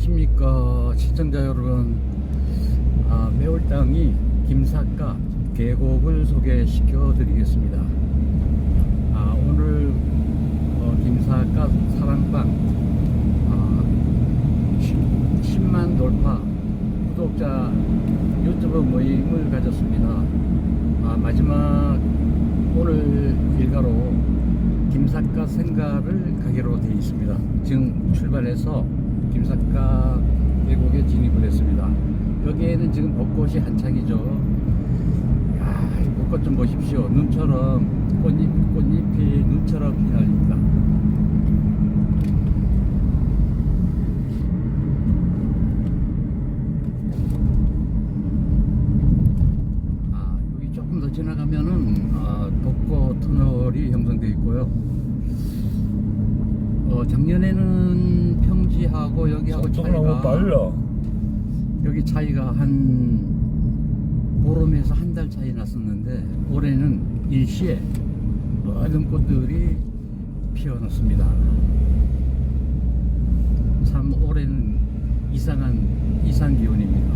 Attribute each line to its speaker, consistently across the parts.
Speaker 1: 안녕하십니까 시청자 여러분. 아, 매울땅이 김삿갓 계곡을 소개시켜 드리겠습니다. 아, 오늘 어, 김삿갓 사랑방 아, 10, 만 돌파 구독자 유튜브 모임을 가졌습니다. 아, 마지막 오늘 일가로 김삿갓 생가를 가기로 되어 있습니다. 지금 출발해서 김삿갓 계곡에 진입을 했습니다. 여기에는 지금 벚꽃이 한창이죠. 야, 이 벚꽃 좀 보십시오. 눈처럼 꽃잎, 꽃잎이 눈처럼 휘날립니다. 아, 여기 조금 더 지나가면은 아, 벚꽃 터널이 형성되어 있고요. 어, 작년에는 평지 하고 여기하고 차이가
Speaker 2: 빨라.
Speaker 1: 여기 차이가 한 보름에서 한 달 차이 났었는데 올해는 일시에 모든 꽃들이 피어났습니다. 참 올해는 이상한 이상 기온입니다.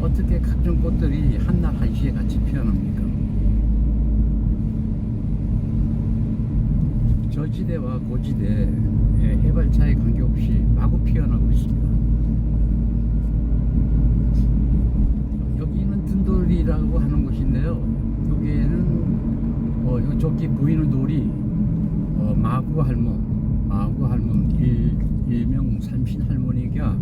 Speaker 1: 어떻게 각종 꽃들이 한날 한시에 같이 피어납니까? 저지대와 고지대 해발 차이 관계없이 마구 피어나고 있습니다. 여기는 든돌이라고 하는 곳인데요. 여기에는 어, 요 저기 보이는 돌이 어, 마구 할멈, 마구 할멈 일, 일명 삼신 할머니가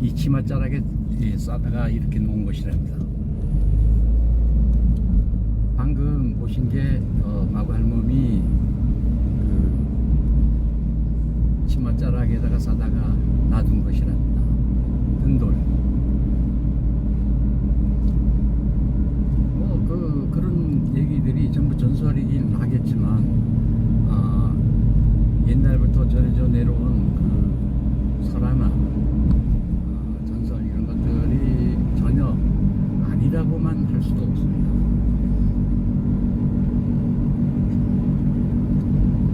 Speaker 1: 이 치맛자락에 예, 싸다가 이렇게 놓은 것이랍니다. 방금 보신 게 어, 마구 할멈이 그 치맛자락에다가 싸다가 놔둔 것이랍니다. 든돌. 뭐 그 그런 얘기들이 전부 전설이긴 하겠지만 아, 옛날부터 전해져 내려온 그 설화나 아, 전설 이런 것들이 전혀 아니라고만 할 수도 없습니다.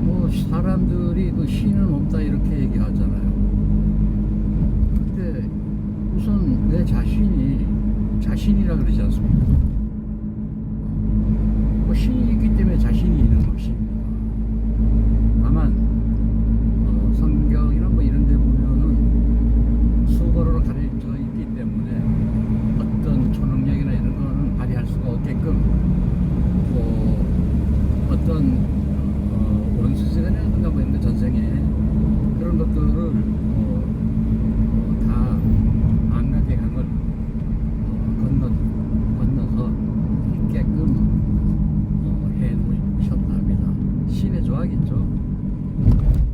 Speaker 1: 뭐 사람들이 그 신은 없다 이렇게 얘기하잖아요. 근데 우선 내 자신이 자신이라 그러지 않습니까? 뭐 신이 있기 때문에 자신이 있는 것입니다. 다만 어, 성경이나 뭐 이런 데 보면은 수거로 가려져 있기 때문에 어떤 초능력이나 이런 거는 발휘할 수가 없게끔 또 어떤 어, 원수지간이라든가 뭐 이런 데 전생에 그런 것들을 어, 어, 다 악락의 강을 어, 건너 건너서 있게끔 어, 해놓으셨다 합니다. 신의 조항이죠.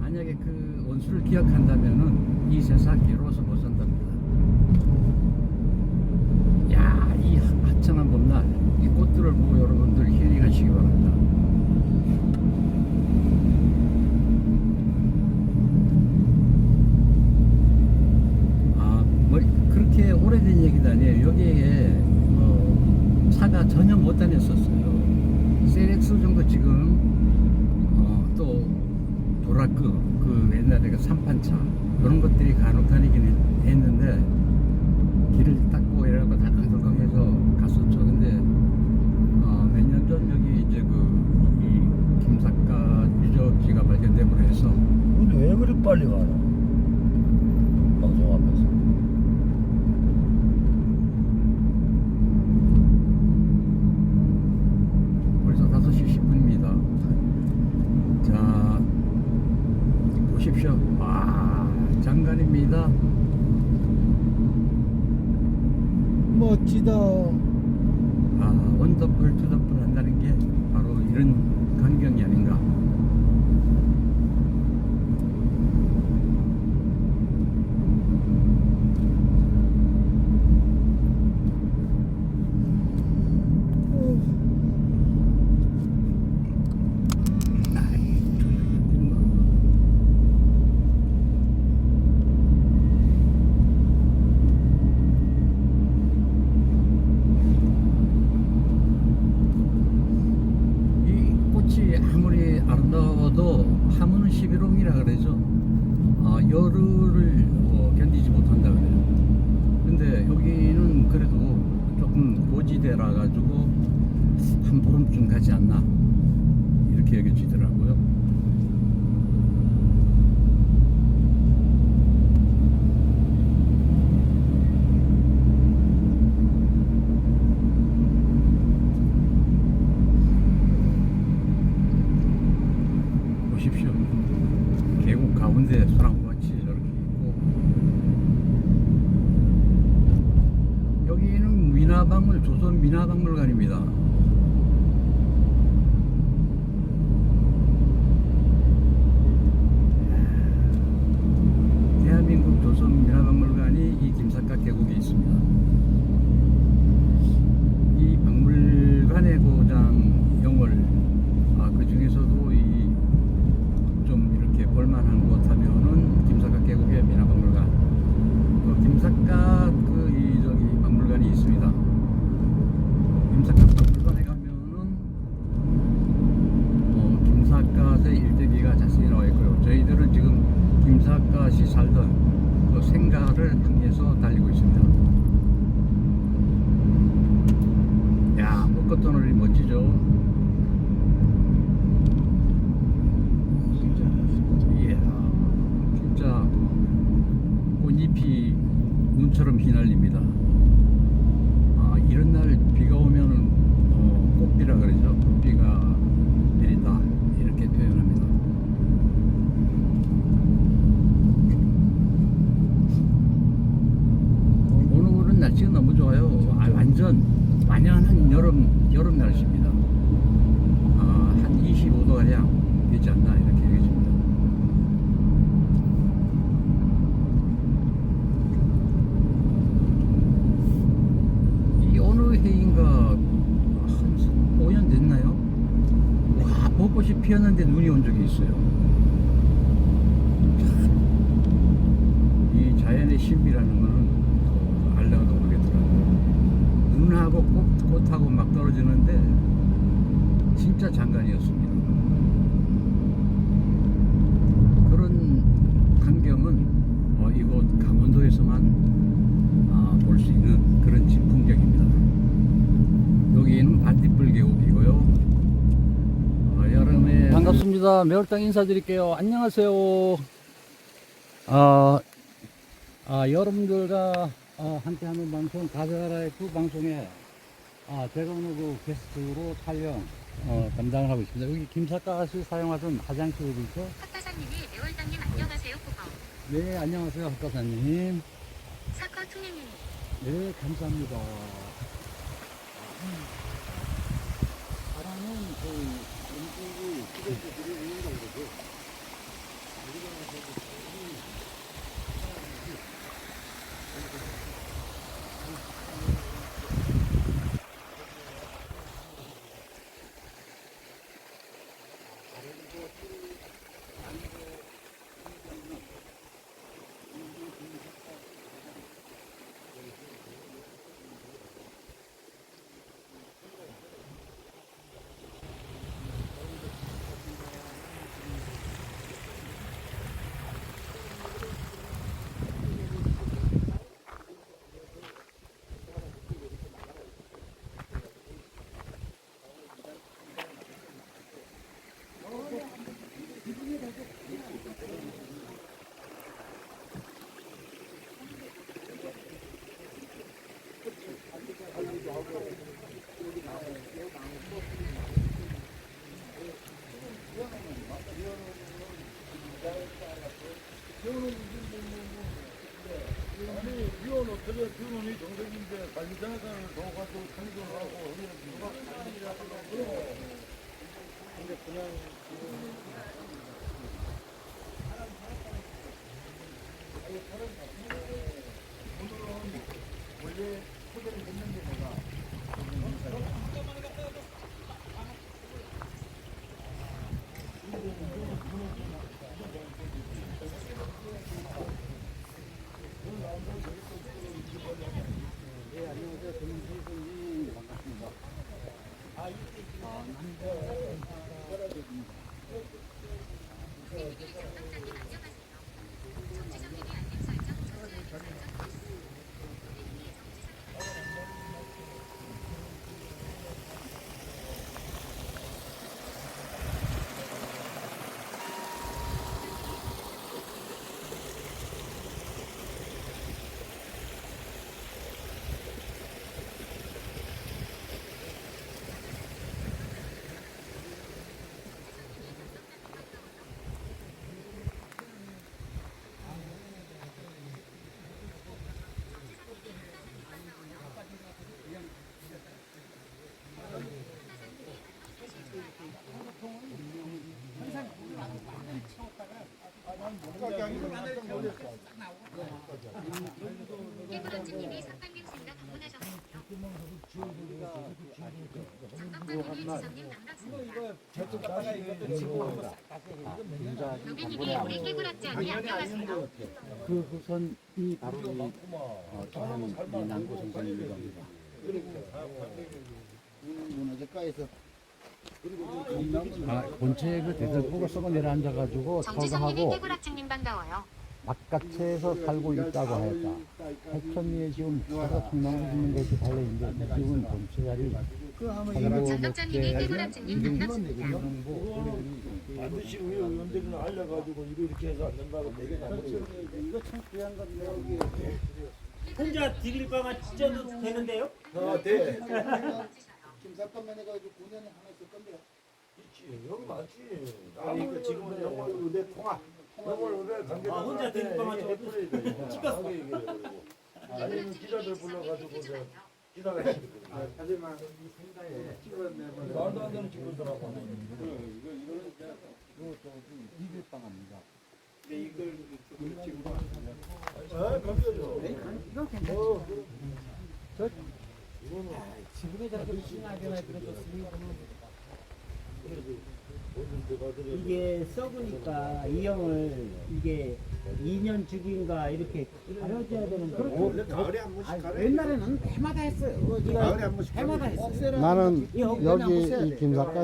Speaker 1: 만약에 그 원수를 기억한다면은 이 세상 괴로워서 못 산답니다. 야, 이 하찮은 봄날 이 꽃들을 보고 여러분들 힐링하시기 바랍니다. 아, 뭐 그렇게 오래된 얘기도 아니에요. 여기에 어, 차가 전혀 못 다녔었어요. 세렉스 정도 지금 어, 또 도라크 그 옛날에 그 삼판차 그런 것들이 간혹 다니긴 했, 했는데 길을 닦고 이러고 다 강성강해서 갔었죠. 근데 어, 몇 년 전 여기 이제 그 이 김삿갓 유적지가 발견됨으로 해서
Speaker 2: 근데 왜 그리 빨리 가나? 방송하면서.
Speaker 1: 벌써 5시 10분입니다. 자, 보십시오. 와, 장관입니다.
Speaker 2: 멋지다.
Speaker 1: 아, 원 멋지죠? 이야, 진짜 꽃잎이 눈처럼 휘날립니다. 아, 이런 날 비가 오면은 어, 꽃비라 그러죠. 꽃비가 내린다 이렇게 표현합니다. 오늘은 날씨가 너무 좋아요. 아, 완전 완연한 여름 여름 날씨입니다. 아, 한 25도 가량 되지 않나 이렇게 여겨집니다. 이 어느 해인가 한 5년 됐나요? 와 벚꽃이 피었는데 눈이 온 적이 있어요. 참, 이 자연의 신비라는 거는 또 알다가도 모르겠더라고요. 눈하고 꽃, 꽃하고 막 떨어지는데 진짜 장관이었습니다. 그런 광경은 어, 이곳 강원도에서만 아, 볼 수 있는 그런 진 풍경입니다. 여기는 반딧불 계곡이고요. 어, 여름에 반갑습니다. 매월당 인사드릴게요. 안녕하세요. 아, 아 여러분들과 아, 함께 하는 방송 가자라의 그 방송에 아, 제가 오늘 그 게스트로 촬영 어, 담당을 하고 있습니다. 여기 김삿갓이 사용하던 화장실 어디 있죠?
Speaker 3: 학과사님이 매월장님 안녕하세요 포거
Speaker 1: 네, 안녕하세요, 학과사님.
Speaker 3: 사커 투님님
Speaker 1: 네, 감사합니다.
Speaker 2: 비온 어떻게 비오는 정석인데 더 가지고 상의를 하고 우리는 누가 그냥 오늘은 원래 초대를 했는데 내가
Speaker 1: 네.
Speaker 3: 깨구런지님이 300명생가 방문하셨거든요. 장덕관님이 지성님 반갑습니다. 노비님이 우리 깨구락지 언니 안녕하세요.
Speaker 1: 그 후선이 바로 이 어, 조항 이 남구 선생님이 겁니다.
Speaker 4: 문어제가에서
Speaker 1: 아, 본체 그 대들보가 썩어 내려앉아가지고
Speaker 3: 정지성님이
Speaker 1: 철거하고
Speaker 3: 깨구락지님 반가워요.
Speaker 1: 바깥에서 살고 있다고 하였다. 해천리에 지금 사가 통나무 있는 것이 달려있는데 지금 본체 자리
Speaker 3: 장덕자님이 깨구락지님 반갑습니다.
Speaker 2: 반드시 우리 의원들은 알려가지고 이거 이렇게 해서 안 된다고 되게 나머지
Speaker 4: 이거 참 귀한 건데 여기
Speaker 5: 혼자 디딜 바가 찢어도 되는데요?
Speaker 2: 아, 돼.
Speaker 4: 김사건만 해가지고 9년에 하나 있을 건데
Speaker 2: 있지. 여기 많지. 아니, 지금은 영월 의대 통합. 영월 의대 관계.
Speaker 5: 아, 혼자 드릴 거만 좀
Speaker 2: 찍었어. 아니면 기자들 불러가지고 저 기다려.
Speaker 4: 하지만 이 생가에 찍어내면
Speaker 2: 말도 안 되는 친구들하고.
Speaker 1: 이길방합니다.
Speaker 2: 아, 감겨줘.
Speaker 4: 이거 괜찮지
Speaker 2: 어,
Speaker 1: 지금에 저렇게 심하게나 그래줬으니
Speaker 5: 이게 썩으니까 이 형을 이게 2년 주기인가 이렇게 가려줘야 되는데
Speaker 4: 원래 가을에 한 번씩 가래
Speaker 1: 옛날에는 해마다 했어요.
Speaker 4: 가을에 한 번씩
Speaker 1: 해마다. 했어요.
Speaker 6: 나는
Speaker 5: 이
Speaker 6: 여기 이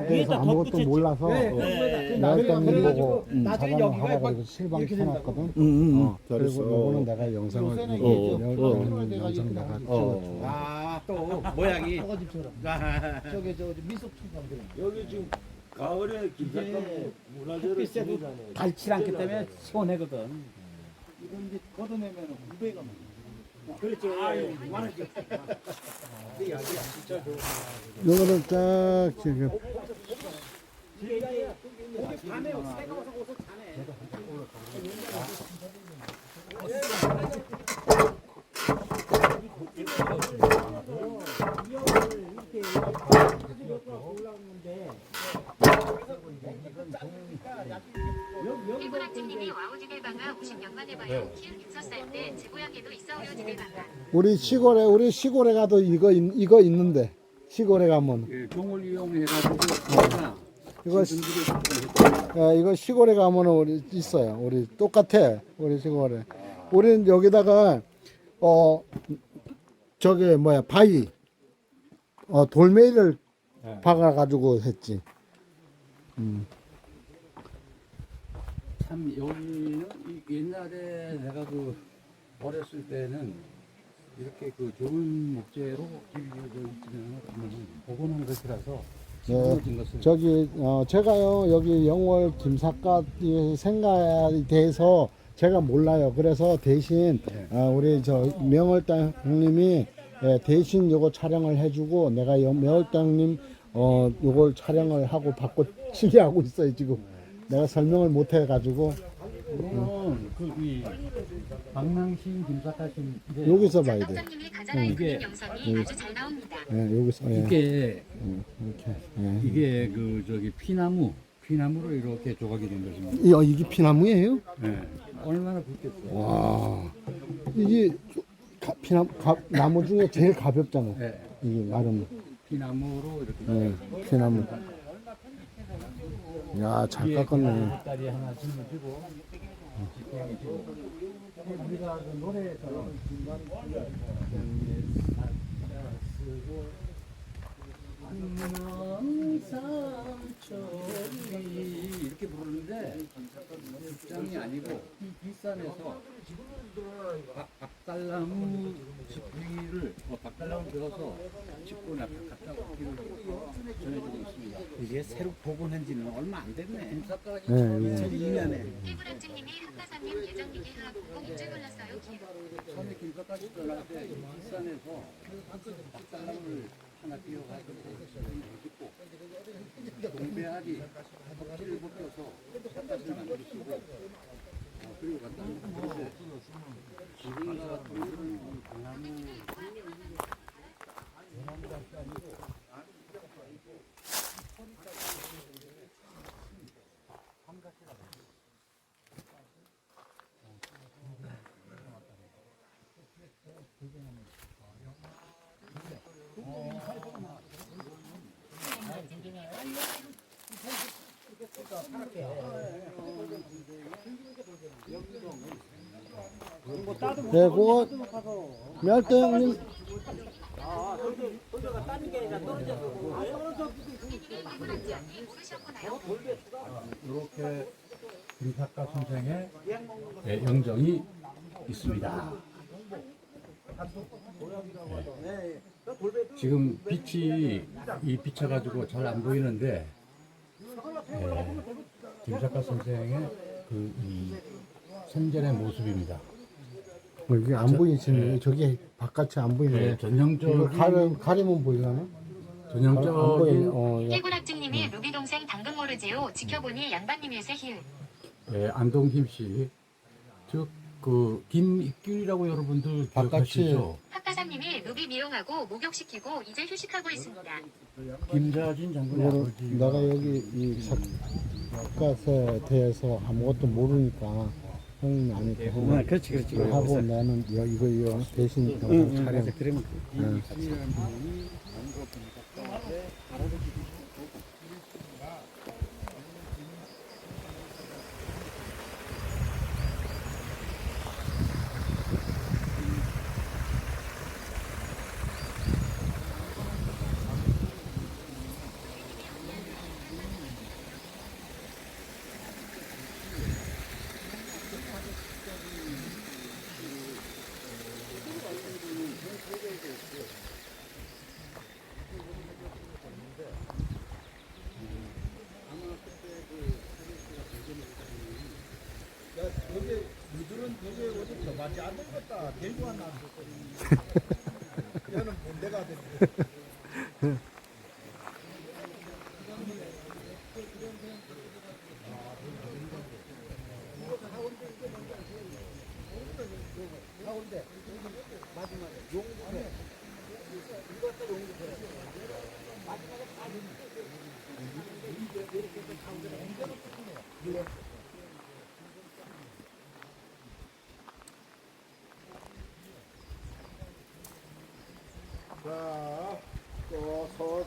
Speaker 5: 위에다
Speaker 6: 아무것도. 몰라서 일단 보고
Speaker 1: 음,
Speaker 6: 여기가 하라고 실방 쳐놨거든.
Speaker 1: 응,
Speaker 6: 어, 그리고 요거는 내가 영상을
Speaker 4: 어, 어.
Speaker 6: 영상 내가
Speaker 1: 어.
Speaker 6: 찍어줘.
Speaker 1: 아또 모양이
Speaker 4: 저기 저 미소촌
Speaker 2: 여기 지금 가을에 김사건 문화재를 지내잖아요.
Speaker 1: 닳지 않기 때문에 시원하거든.
Speaker 4: 이거 이제 걷어내면 900원
Speaker 5: 그렇죠. 아유, 많은
Speaker 6: 요거는 딱 지금
Speaker 3: 깨구락지님이 와우 지대방아 50년 만에 봐요. 키읔 6살 때제 고향에도 있어요 지대방아.
Speaker 6: 우리 시골에 우리 시골에 가도 이거 있- 이거 있는데 시골에 가면
Speaker 1: 그 종을 이용해가지고
Speaker 6: 이거 시- 예, 이거 시골에 가면은 우리 있어요. 우리 똑같아. 우리 시골에. 우리는 여기다가 어 저게 뭐야 바위 어 돌멩이를 박아 가지고 했지. 음.
Speaker 1: 참 여기는 이 옛날에 내가 그 어렸을 때는 이렇게 그 좋은 목재로 길겨져 있지는 않으면 복원한 것이라서 지금어진 것을
Speaker 6: 저기 어 제가요 여기 영월 김삿갓 이 생가에 대해서 제가 몰라요. 그래서 대신
Speaker 1: 네.
Speaker 6: 어, 우리 저 명월당 형님이 예, 대신 요거 촬영을 해주고 내가 여- 명월당 형님 어 요걸 촬영을 하고 받고 치게 하고 있어요 지금. 내가 설명을 못 해가지고
Speaker 1: 이거는 그이 방랑신 김사카신
Speaker 6: 여기서 봐야 돼.
Speaker 3: 장덕자님이 가자라이
Speaker 1: 이게-
Speaker 3: 그린 영상이 아주 잘 나옵니다.
Speaker 6: 예, 여기서 예,
Speaker 1: 이게
Speaker 6: 음, 이렇게. 예.
Speaker 1: 이게 그 저기 피나무 피나무로 이렇게 조각이 된 것입니다.
Speaker 6: 이, 어, 이게 피나무예요?
Speaker 1: 예. 얼마나 굵겠어요.
Speaker 6: 와 이게 가, 피나무 가, 나무 중에 제일 가볍잖아.
Speaker 1: 예.
Speaker 6: 이게 나름.
Speaker 1: 피나무로 이렇게
Speaker 6: 네, 피나무. 야, 잘 깎았네.
Speaker 1: 짊어지고 지팡이 지고 우리가 그 노래에서 쓰고 이렇게 부르는데 입장이 아니고 박, 박달나무 지팡이를 어, 박달나무 들어서 짚고 나 갖다 기를 전해주고 있습니다.
Speaker 7: 이게 새로 복원한 지는 얼마 안 됐네.
Speaker 6: 네, 이거.
Speaker 7: 2002년에.
Speaker 3: 깨구락지님이 한가사님 예정기기 하고 문제 골랐어요 길.
Speaker 1: 처음에 김서까지 떠날 때 뒷산에서 박달나무를 하나 띄워가지고 짚고 동배알이 껍질을 벗겨서 만들으시고 어, 그리고 갖다 놓는데 지금 같은 경우는 이 강나무
Speaker 6: 그리고 멸도 형님?
Speaker 1: 이렇게 김사과 선생의 예, 영정이 있습니다. 네. 지금 빛이 이 비쳐가지고 잘 안 보이는데 예, 김사과 선생의 그이 생전의 모습입니다.
Speaker 6: 뭐 이게 안 보이시네. 저기 바깥이 안 보이네.
Speaker 1: 예,
Speaker 6: 이거
Speaker 1: 전형적인
Speaker 6: 가려, 가리면 보이려나? 안
Speaker 1: 전형적인
Speaker 6: 보이네. 어, 야.
Speaker 3: 깨구락증님이 루비 동생 당근 모르지요. 지켜보니 양반님일세 히읗.
Speaker 1: 예, 안동 김 씨, 즉 그 김익길이라고 여러분들
Speaker 6: 바깥이
Speaker 1: 기억하시죠?
Speaker 3: 학가사님이 루비 미용하고 목욕시키고 이제 휴식하고 있습니다.
Speaker 1: 김자진 장군의
Speaker 6: 이거를
Speaker 1: 아버지.
Speaker 6: 내가 여기 이 작가에 대해서 아무것도 모르니까 형님이 아니까
Speaker 7: 아, 그렇지, 그렇지.
Speaker 6: 하고 나는 여- 이거 이거 대신
Speaker 7: 응, 응,
Speaker 6: 촬영.
Speaker 7: 맞아. 그러면
Speaker 6: 응.
Speaker 4: 자, 또 서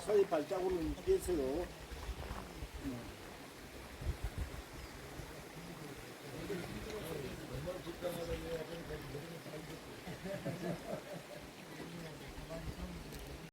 Speaker 4: 서히 발자국을 떼세요.